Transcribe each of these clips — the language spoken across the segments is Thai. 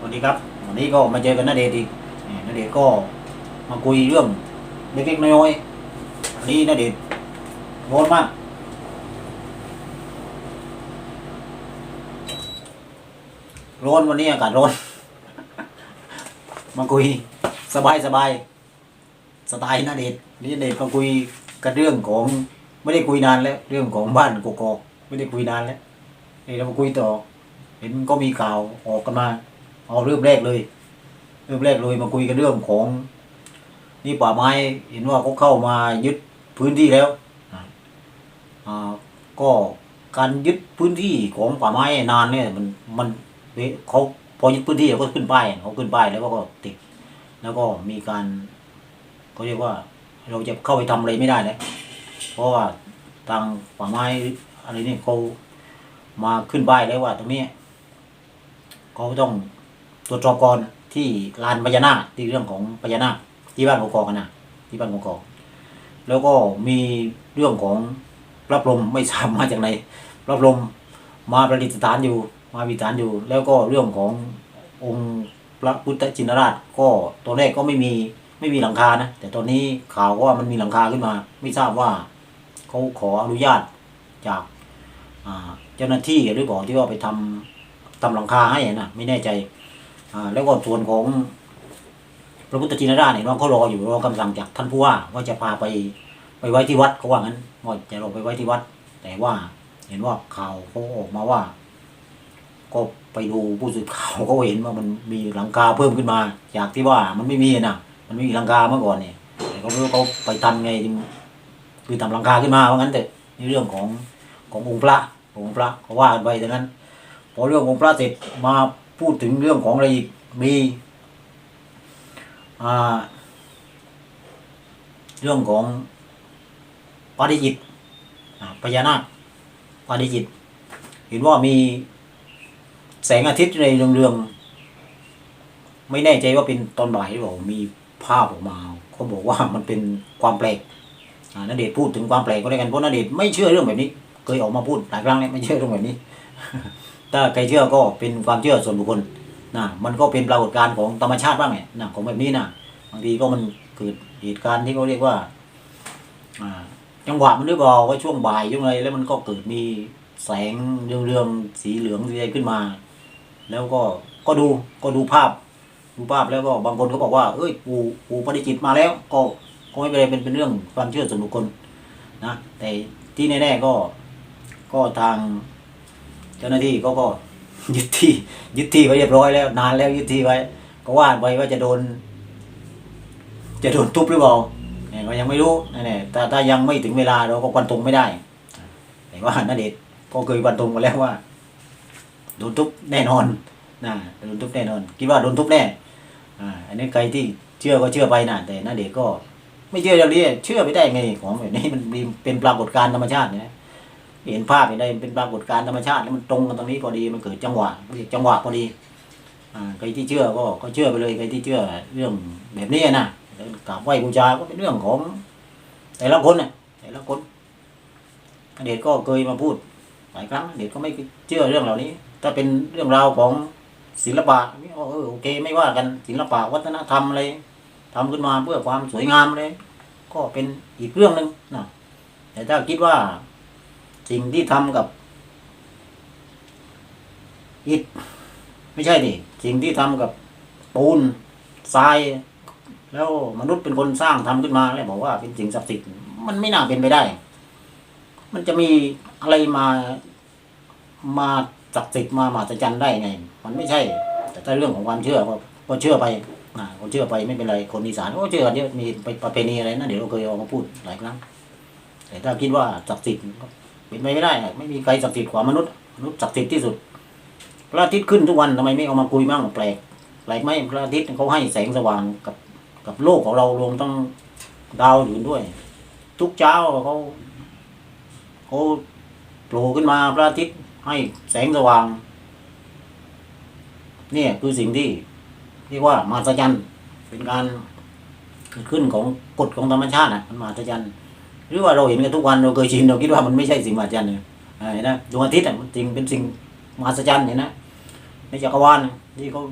สวัสดีครับ วันนี้ก็มาเจอกันนาเดชอีกนาเดชก็มาคุยเรื่องเล็กๆน้อยๆวันนี้นาเดชน์ร้อนมาก ร้อนวันนี้อากาศร้อน มาคุยสบายสบายๆสไตล์นาเดชน์นี่นาเดชมาคุยกันเรื่องของไม่ได้คุยนานแล้ว เรื่องของบ้านกกอกไม่ได้คุยนานแล้วนี่เรามาคุยต่อ เห็นก็มีข่าวออกกันมา เอาเริ่มแรกเลย เริ่มแรกเลยมาคุยกันเรื่องของ นี่ป่าไม้เห็นว่าเขาเข้ามายึดพื้นที่แล้วอ่าก็การยึดพื้นที่ของป่าไม้นานเนี่ย มันมันเขาพอยึดพื้นที่เขาก็ขึ้นป้ายเขาขึ้นป้ายแล้วก็ติด แล้วก็มีการเขาเรียกว่า เราจะเข้าไปทำอะไรไม่ได้แล้วเพราะว่าทางป่าไม้อะไรนี่เขามาขึ้นป้ายแล้วว่าตรงนี้เขาต้อง ตรวจสอบก่อนที่ลานพญานาคที่เรื่องของพญานาคที่บ้านกอกกันนะที่บ้านกอกแล้วก็มีเรื่องของพระพรหมไม่ทราบมาจากไหนพระพรหมมาประดิษฐานอยู่ มาวิฐานอยู่ แล้วก็เรื่องขององค์พระพุทธชินราช ก็ตัวแรกก็ไม่มีไม่มีหลังคานะแต่ตอนนี้ข่าวว่ามันมีหลังคาขึ้นมา ไม่ทราบว่าเขาขออนุญาตจากเจ้าหน้าที่หรือเปล่าที่ว่าไปทำทำหลังคาให้นะไม่แน่ใจ อ่าแล้วก็ส่วนของพระพุทธจินราชเนี่ยน้องเขารออยู่รอคำสั่งจากท่านผู้ว่าว่าจะพาไปไปไว้ที่วัดเขาว่างั้นว่าจะเราไปไว้ที่วัด แต่ว่าเห็นว่าข่าวเขาออกมาว่า ก็ไปดูผู้สื่อข่าวเขาเห็นว่ามันมีหลังคาเพิ่มขึ้นมา จากที่ว่ามันไม่มีนะมันไม่มีหลังคาเมื่อก่อนเนี่ยแต่เขาไม่รู้เขาไปทำไงจึงคือทำหลังคาขึ้นมาว่างั้นแต่ในเรื่องของขององค์พระองค์พระเขาว่ากันไปดังนั้น พอเรื่ององค์พระเสร็จมา พูดถึงเรื่องของอะไรอีกมีเรื่องของปาริจิตพญานาคปาริจิต เห็นว่ามีแสงอาทิตย์ในเรืองๆไม่แน่ใจว่าเป็นตอนบ่ายหรือเปล่ามีภาพออกมาเขาบอกว่ามันเป็นความแปลกอ่าเดชพูดถึงความแปลกก็ได้กันเพราะณเดชไม่เชื่อเรื่องแบบนี้ เคยออกมาพูดหลายครั้งแล้วไม่เชื่อเรื่องแบบนี้ ถ้าใครเชื่อก็เป็นความเชื่อส่วนบุคคลนะมันก็เป็นปรากฏการณ์ของธรรมชาติบ้างไงนะของแบบนี้นะบางทีก็มันเกิดเหตุการณ์ที่เขาเรียกว่าอ่าจังหวะมันด้วยบอกว่าช่วงบ่ายช่วงอะไรแล้วมันก็เกิดมีแสงเรืองๆสีเหลืองสีอะไรขึ้นมา แล้วก็ก็ดูก็ดูภาพดูภาพแล้วก็บางคนก็บอกว่าเอ้ยปู่ปู่ปฏิจิตมาแล้ว ก็ก็ไม่เป็นไรเป็นเป็นเรื่องความเชื่อส่วนบุคคลนะแต่ที่แน่ๆก็ก็ทาง เจ้าหน้าที่เขาก็ยึดที่ยึดที่ไว้เรียบร้อยแล้ว นานแล้วยึดที่ไว้ ก็ว่าไปว่าจะโดน จะโดนทุบหรือเปล่าเนี่ยก็ยังไม่รู้นั่นแต่ถ้ายังไม่ถึงเวลาเราก็ควันตรงไม่ได้แต่ว่านาเดชก็เคยควันตรงมาแล้วว่าโดนทุบแน่นอนนะโดนทุบแน่นอน คิดว่าโดนทุบแน่อ่าอันนี้ใครที่เชื่อก็เชื่อไปนะแต่นาเดชก็ ไม่เชื่ออย่างนี้เชื่อไม่ได้ไงของแบบนี้มันเป็นปรากฏการณ์ธรรมชาติเนี่ย เห็นภาพเห็นได้เป็นปรากฏการณ์ธรรมชาติแล้วมันตรงกันตรงนี้พอดีมันเกิดจังหวะจังหวะพอดีอใครที่เชื่อก็ก็เชื่อไปเลยใครที่เชื่อเรื่องแบบนี้นะกราบไหว้บูชาก็เป็นเรื่องของ แต่ละคนน่ะแต่ละคนเดชก็เคยมาพูดหลายครั้งเดชก็ไม่เชื่อเรื่องเหล่านี้ ถ้าเป็นเรื่องราวของศิลปะนี่โอเคไม่ว่ากันศิลปะวัฒนธรรมอะไรทำขึ้นมาเพื่อความสวยงามเลย ก็เป็นอีกเรื่องหนึ่งนะแต่ถ้าคิดว่า สิ่งที่ทำกับอิฐไม่ใช่ดิสิ่งที่ทำกับปูนทราย แล้วมนุษย์เป็นคนสร้างทำขึ้นมาแล้วบอกว่าเป็นสิ่งศักดิ์สิทธิ์มันไม่น่าเป็นไปได้ มันจะมีอะไรมามาศักดิ์สิทธิ์มามหัศจรรย์ได้ไง มันไม่ใช่ แต่ถ้าเรื่องของความเชื่อก็ก็เชื่อไปอ่าก็เชื่อไปไม่เป็นไรคนอีสานก็เชื่อกันเยอะมีประเพณีอะไรนะเดี๋ยวเราเคยเอามาพูดหลายครั้งแต่ถ้าคิดว่าศักดิ์สิทธิ์ เป็นไปไม่ได้ ไม่มีใครศักดิ์สิทธิ์กว่ามนุษย์มนุษย์ศักดิ์สิทธิ์ที่สุด พระอาทิตย์ขึ้นทุกวันทำไมไม่เอามาคุยบ้างแปลกแปลกไหมพระอาทิตย์เขาให้แสงสว่างกับกับโลกของเรารวมทั้งดาวอื่นด้วย ทุกเช้าเขาเขาโผล่ขึ้นมาพระอาทิตย์ให้แสงสว่าง เนี่ยคือสิ่งที่เรียกว่ามหัศจรรย์เป็นการเกิดขึ้นของกฎของธรรมชาตินะมันมหัศจรรย์ หรือว่าเราเห็นกันทุกวันเราเคยชินเราคิดว่ามันไม่ใช่สิ่งมหัศจรรย์เลยเห็นนะดวงอาทิตย์อะมันจริงเป็นสิ่งมหัศจรรย์เห็นนะในจักรวาลน่ะที่เขา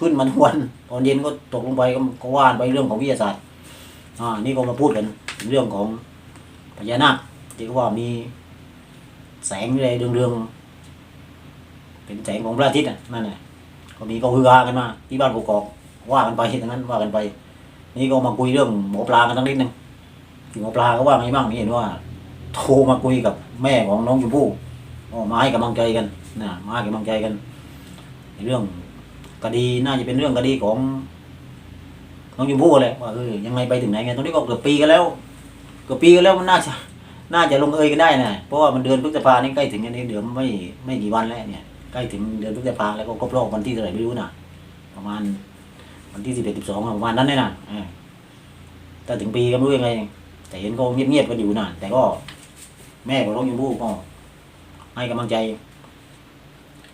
ขึ้นมาทุกวันตอนเย็นก็ตกลงไปก็ว่านไปเรื่องของวิทยาศาสตร์อ่านี่ก็มาพูดกันเรื่องของพญานาคที่เขาว่ามีแสงอะไรเรืองๆเป็นแสงของพระอาทิตย์อะนั่นแหละก็มีก็ฮือฮากันมาที่บ้านกกอกว่ากันไปทั้งนั้นว่ากันไป นี่ก็มาคุยเรื่องหมอปลากันทั้งนิดนึง หมอปลาก็ว่าไงบ้างนี่เห็นว่า โทรมาคุยกับแม่ของน้องชมพู่ก็มาให้กำลังใจกันนะมาให้กำลังใจกันในเรื่องคดีน่าจะเป็นเรื่องคดีของน้องชมพู่แหละว่าเออยังไงไปถึงไหนไงตอนนี้ก็เกือบปีกันแล้วเกือบปีกันแล้วมันน่าจะน่าจะลงเอยกันได้นะเพราะว่ามันเดือนพฤษภานี่ใกล้ถึงอันนี้เดี๋ยวไม่ไม่กี่วันแล้วเนี่ยใกล้ถึงเดือนพฤษภาแล้วก็ครบรอบวันที่เท่าไหร่ไม่รู้นะประมาณวันที่สิบเอ็ดสิบสองประมาณนั้นเลยนะถ้าถึงปีก็ไม่รู้ยังไง แต่เห็นก็เงียบๆกันอยู่นะแต่ก็ แม่ของน้องยูบูก็ให้กำลังใจ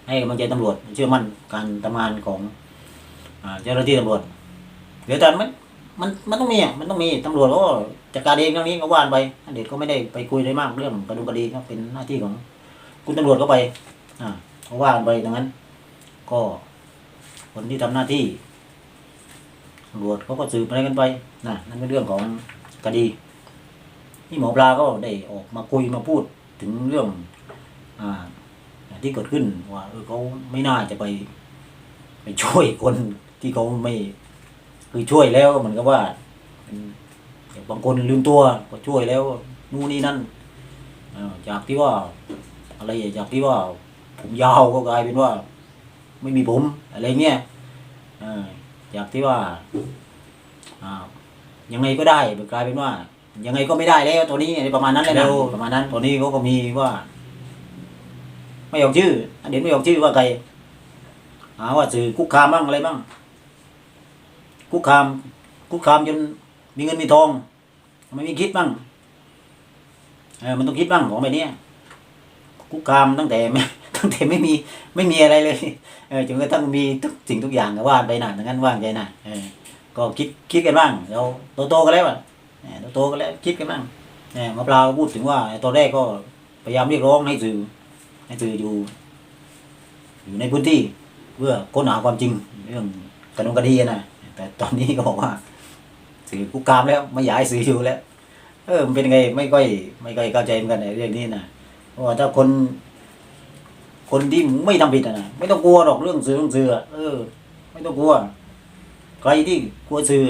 ให้กำลังใจตำรวจ เชื่อมั่นการทำงานของเจ้าหน้าที่ตำรวจเดี๋ยวแต่มันมันมันต้องมีอะมันต้องมีตำรวจก็จัดการเองเรื่องนี้ก็ว่านไปเด็ดก็ไม่ได้ไปคุยอะไรมากเรื่องกระดุมคดีก็เป็นหน้าที่ของ คุณตำรวจก็ไป อ่าก็ว่านไปดังนั้น ก็คนที่ทำหน้าที่ตำรวจเขาก็สืบอะไรกันไปนะนั่นเป็นเรื่องของคดี นี่หมอปลาก็ได้ออกมาคุยมาพูดถึงเรื่องอ่าที่เกิดขึ้นว่าเออเขาไม่น่าจะไป ไปช่วยคนที่เขาไม่คือช่วยแล้วเหมือนกับว่าบางคนลืมตัวก็ช่วยแล้วนู่นนี่นั่นอ่าจากที่ว่า อะไรอะจากที่ว่า ผมยาวก็กลายเป็นว่า ไม่มีผมอะไรเงี้ยอ่าจากที่ว่าอ่ายังไงก็ได้กลายเป็นว่า ยังไงก็ไม่ได้แล้วตัวนี้อะไรประมาณนั้นเลยนะประมาณนั้น ตัวนี้เขาก็มีว่า ไม่ออกชื่ออันเด่นไม่ออกชื่อว่าใครหาว่าสื่อคุกคามบ้างอะไรบ้างคุกคาม คุกคามจนมีเงินมีทองทำไมไม่คิดบ้างเออมันต้องคิดบ้างของแบบเนี้ยคุกคามตั้งแต่ไม่ตั้งแต่ไม่มีไม่มีอะไรเลยเออจนกระทั่งมีทุกสิ่งทุกอย่างก็ว่าไปหนาดังนั้นว่างใจหนาเออก็คิดคิดกันบ้างเราโตๆกันแล้วอะ เออโตกันแล้วคิดกันบ้างเออหมอปลาพูดถึงว่าตอนแรกก็พยายามเรียกร้องให้สื่อให้สื่ออยู่ อยู่ในพื้นที่เพื่อค้นหาความจริงเรื่องกระดงคดีนะแต่ตอนนี้ก็บอกว่า สื่อคุกามแล้วไม่อยากให้สื่ออยู่แล้ว เออมันเป็นไงไม่ค่อยไม่ค่อยเข้าใจเหมือนกันในเรื่องนี้นะเพราะว่าถ้าคน คนที่ไม่ทำผิดนะไม่ต้องกลัวหรอกเรื่องสื่อเรื่องสื่อเออ ไม่ต้องกลัวใครที่กลัวสื่อ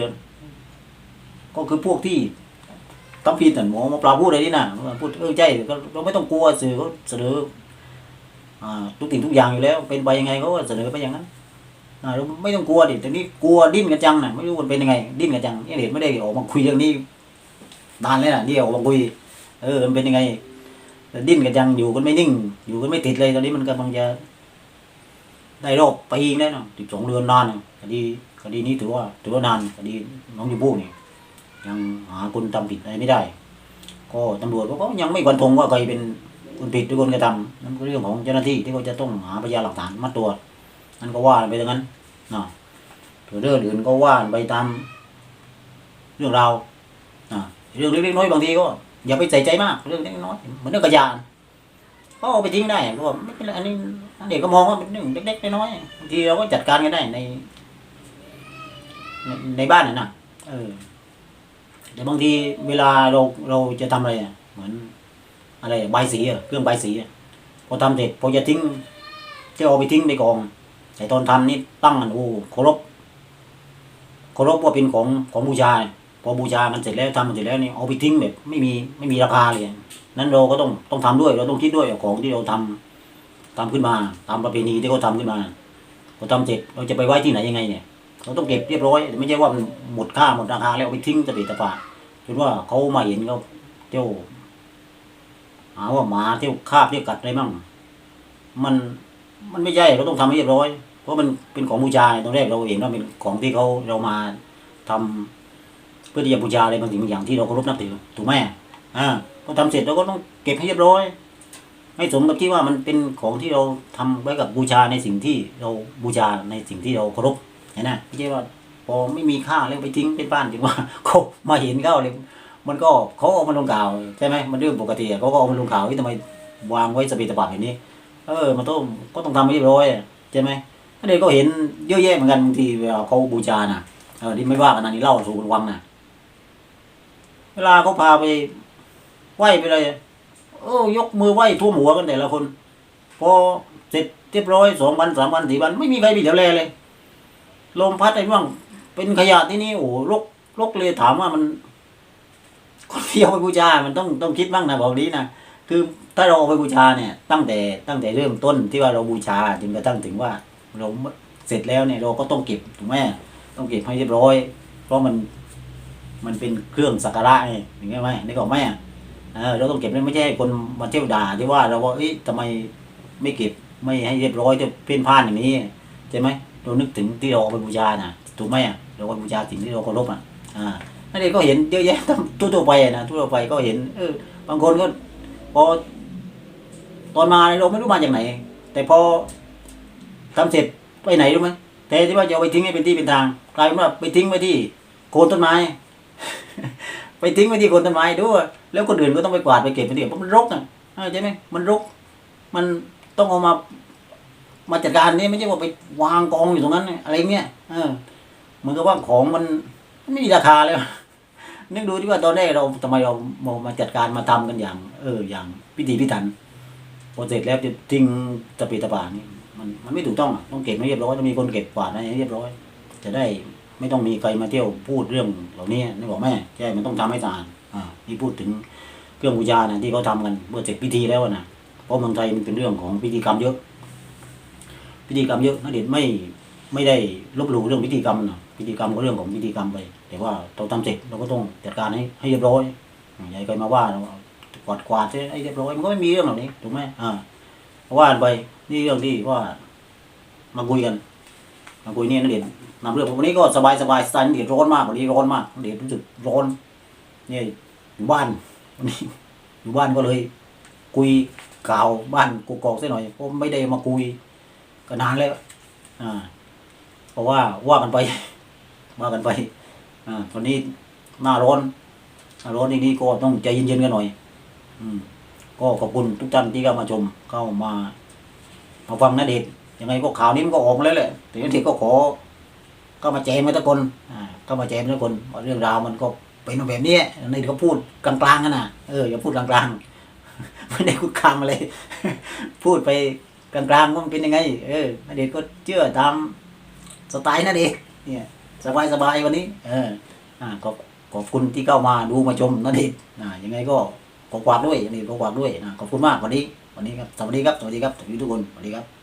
ก็คือพวกที่ทำผิดน่หมอหมอปลาพูดอะไรนี่นะพูดเออใช่ก็เราไม่ต้องกลัวสื่อเขาเสนอทุกสิ่งทุกอย่างอยู่แล้ว เป็นไปยังไงเขาก็เสนอไปอย่างนั้นเราไม่ต้องกลัวดิแต่นี่กลัวดิ้นกันจังน่ะไม่รู้มันเป็นยังไง ดิ้นกันจังเนี่เด็ดไม่ได้ออกมาคุยเรื่องนี้นานแล้วน่ะนี่ออกมาคุย เออมันเป็นยังไงดิ้นกันจังอยู่กันไม่นิ่ง อยู่กันไม่ติดเลยตอนนี้มันกำลังจะได้รอบปีแล้วเนาะสิบสองเดือนนานคดีคดีนี้ถือว่าถือว่านานคดีน้องยูบูนี่ ยังหาคนทำผิดอะไรไม่ได้ ก็ตำรวจก็ยังไม่ฟันธงว่าใครเป็นคนผิดหรือคนกระทำนั่นก็เรื่องของเจ้าหน้าที่ที่เขาจะต้องหาพยานหลักฐานมาตัวจนั่นก็ว่าไปอย่างนั้นเนาะส่วนเรื่องอื่นก็ว่าไปตามเรื่องราวอ่าเรื่องเล็กๆน้อยบางทีก็อย่าไปใส่ใจมากเรื่องเล็กน้อยเหมือนเรื่องกระยานก็เอาไปทิ้งได้เพราะว่าไม่เป็นไรอันนี้เด็กก็มองว่าเป็นเรื่องเล็กๆน้อยๆบางทีเราก็จัดการกันได้ใน ในในบ้านน่ะนะเออ แต่บางทีเวลาเราเราจะทำอะไรอะเหมือน อะไรใบสีอะเครื่องใบสีอะพอทำเสร็จพอจะทิ้งจะเอาไปทิ้งในกอง แต่ตอนทำนี่ตั้งอันโอ้เคารพเคารพว่าเป็นของของบูชาพอบูชามันเสร็จแล้วทำมันเสร็จแล้วนี่เอาไปทิ้งแบบ ไม่มีไม่มีราคาเลยนั้นเราก็ต้องต้องทำด้วย เราต้องคิดด้วยของที่เราทำทำขึ้นมาตามประเพณีที่เขาทำขึ้นมาพอทำเสร็จเราจะไปไว้ที่ไหนยังไงเนี่ย เราต้องเก็บเรียบร้อยไม่ใช่ว่ามันหมดค่าหมดราคาแล้วเอาไปทิ้งจะเปตะปาจนว่าเขามาเห็นเขาเจ้าหาว่าหมาเที่ยวคาบเที่ยวกัดอะไรมั่งมันมันไม่ใช่เราต้องทำให้เรียบร้อย เพราะมันเป็นของบูชาตอนแรกเราเห็นว่าเป็นของที่เขาเรามาทำเพื่อที่จะบูชาอะไรบางสิ่งบางอย่างที่เราเคารพนับถือถูกไหมอ่าพอทำเสร็จเราก็ต้องเก็บให้เรียบร้อยให้สมกับที่ว่ามันเป็นของที่เราทำไว้กับบูชาในสิ่งที่เราบูชาในสิ่งที่เราเคารพ ห็นไหมไม่ใช่ว่าพอไม่มีค่าแล้วไปทิ้งเป็นบ้านถึงว่าเขามาเห็นเขาเลย มันก็เขาเอามาลงข่าวใช่ไหมมันเรื่องปกติเขาก็เอามาลงข่าวที่ทำไมวางไว้สเปรตบาแบบนี้ เออมันต้องก็ต้องทำให้เรียบร้อยใช่ไหมอันนี้ก็เห็นเยอะแยะเหมือนกันบางทีเวลาเขาบูชาน่ะเออที่ไม่ว่ากันนะนี่เล่าสู่กันฟังน่ะ เวลาเขาพาไปไหว้ไปเลยโอ้ยกมือไหว้ทั่วมหัวกันแต่ละคน พอเสร็จเรียบร้อยสองวันสามวันสี่วันไม่มีใครมีแถวแลเลย ลมพัดไอ้ร่วงเป็นขยะที่นี่โอ้โหรกรกเลยถามว่ามันคนที่เอาไปบูชา มันต้องต้องคิดบ้างนะแบบนี้นะคือถ้าเราเอาไปบูชาเนี่ย ตั้งแต่ตั้งแต่เริ่มต้นที่ว่าเราบูชาจนกระทั่งถึงว่า เราเสร็จแล้วเนี่ยเราก็ต้องเก็บถูกไหมต้องเก็บให้เรียบร้อย เพราะมันมันเป็นเครื่องสักการะไงอย่างเงี้ไหมนี่ก็ไม่เออเราต้องเก็บไม่ใช่คนมาเที่ยวด่าที่ว่าเราว่าเอ๊ะทำไมไม่เก็บไม่ให้เรียบร้อยจะเพ่นพ่านอย่างนี้ใช่ไหม เรานึกถึงที่เราไปบูชานะถูกไหมอะเราไปบูชาสิ่งที่เราเคารพอะอ่านั่นเองก็เห็นเยอะแยะทั่วๆไปนะทั่วไปก็เห็นเออบางคนก็พอตอนมาเราไม่รู้มาจากไหน แต่พอทำเสร็จไปไหนรู้ไหมแต่ที่ว่าจะเอาไปทิ้งให้เป็นที่เป็นทางกลายเป็นว่าไปทิ้งไว้ที่โคนต้นไม้ ไปทิ้งไว้ที่โคนต้นไม้ด้วยแล้วคนอื่นก็ต้องไปกวาดไปเก็บไปเดี๋ยวเพราะมันรกอะใช่ไหมมันรก มันต้องเอามา มาจัดการนี่ไม่ใช่ว่าไปวางกองอยู่ตรงนั้นอะไรเงี้ยเออเหมือนกับว่าของมันไม่มีราคาเลยนึกดูที่ว่าตอนแรกเราทำไมเรามามาจัดการมาทำกันอย่าง เออ อย่างพิธีพิถันพอเสร็จแล้วจะทิ้งตะปีตะปานี่มันมันไม่ถูกต้องต้องเก็บให้เรียบร้อยต้องมีคนเก็บกวาดให้เรียบร้อย จะได้ไม่ต้องมีใครมาเที่ยวพูดเรื่องเหล่านี้นึกบอกแม่ใช่มันต้องทำให้สะอาดอ่านี่พูดถึงเครื่องบูชานะที่เขาทำกันเมื่อเสร็จพิธีแล้วนะเพราะเมืองไทยมันเป็นเรื่องของพิธีกรรมเยอะ พิธีกรรมเยอะนะเด็ดไม่ไม่ได้ลบหลู่เรื่องพิธีกรรมนะพิธีกรรมก็เรื่องของพิธีกรรมไป แต่ว่าเราทำเสร็จเราก็ต้องจัดการให้ให้เรียบร้อยอย่าให้ใครมาว่าเรากวาดกวาดให้เรียบร้อยมันก็ไม่มีเรื่องเหล่านี้ถูกไหมอ่าว่าไปนี่เรื่องที่ว่ามาคุยกันมาคุยเนี่ยนะเด็ดนำเรื่องวันนี้ก็สบายสบายสไตล์นักเด็ดร้อนมากวันนี้ร้อนมากนักเด็ดรู้สึกร้อนเนี่ยอยู่บ้านวันนี้อยู่บ้านก็เลย คุยข่าวบ้านกูกอกสักหน่อยเพราะไม่ได้มาคุย ก็นานแล้วอ่าเพราะว่าว่ากันไปว่ากันไปอ่าตอนนี้หน้าร้อนหน้าร้อนนี่นี่ก็ต้องใจเย็นๆกันหน่อย อืม ก็ขอบคุณทุกท่านที่เข้ามาชมเข้ามามาฟังนะเด็กยังไงก็ข่าวนี้มันก็ออกมาแล้วแหละแต่ยังทีก็ขอก็มาแจมกันทุกคนอ่าก็มาแจมทุกคนเรื่องราวมันก็เป็นแบบนี้ในเขาพูดกลางๆกันนะเอออย่าพูดกลางๆไม่ได้คุกคามอะไร พูดไป กลางๆว่ามันเป็นยังไง เออนาเดชน์ก็เชื่อตามสไตล์นั่นเองเนี่ยสบายสบายวันนี้ เออ อ่าขอบขอบคุณที่เข้ามาดูมาชมนั่นเองอ่ายังไงก็ขอความด้วยนี่ขอความด้วยนะขอบคุณมากวันนี้วันนี้ครับสวัสดีครับสวัสดีครับสวัสดีทุกคนสวัสดีครับ